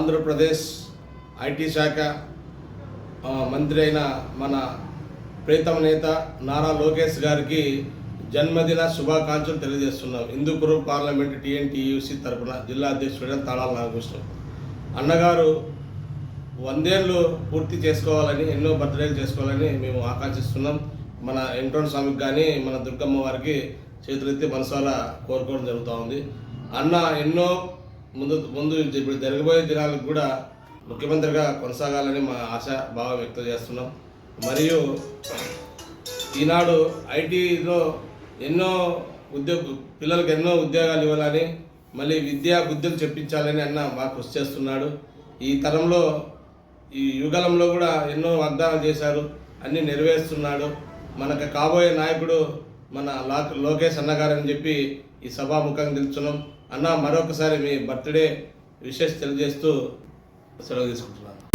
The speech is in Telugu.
ఆంధ్రప్రదేశ్ ఐటీ శాఖ మంత్రి అయిన మన ప్రీతమ నేత నారా లోకేష్ గారికి జన్మదిన శుభాకాంక్షలు తెలియజేస్తున్నాం. హిందూపురం పార్లమెంట్ టీఎన్టీయూసీ తరపున జిల్లా అధ్యక్షుడైన తాళాల నాగకృష్ణ అన్నగారు వందేళ్ళు పూర్తి చేసుకోవాలని ఎన్నో బర్త్డేలు చేసుకోవాలని మేము ఆకాంక్షిస్తున్నాం. మన వెంకటరమణ స్వామికి కానీ మన దుర్గమ్మ వారికి చేతులెత్తి మనసాల కోరుకోవడం జరుగుతూ ఉంది. అన్న ఎన్నో ముందు ముందు ఇప్పుడు జరగబోయే దినాలకు కూడా ముఖ్యమంత్రిగా కొనసాగాలని మా ఆశ భావం వ్యక్తం చేస్తున్నాం. మరియు ఈనాడు ఐటీలో ఎన్నో ఉద్యోగ పిల్లలకు ఎన్నో ఉద్యోగాలు ఇవ్వాలని మళ్ళీ విద్యా బుద్ధులు చెప్పించాలని అన్న మా కృషి చేస్తున్నాడు. ఈ తరంలో ఈ యుగలంలో కూడా ఎన్నో వాగ్దానాలు చేశారు. అన్నీ నెరవేరుస్తున్నాడు. మనకు కాబోయే నాయకుడు మన లాక్ లోకేష్ అన్నగారని చెప్పి ఈ సభాముఖంగా నిల్చున్నాం. అన్న మరొకసారి మీ బర్త్డే విషెస్ తెలియజేస్తూ సెలవు తీసుకుంటున్నాను.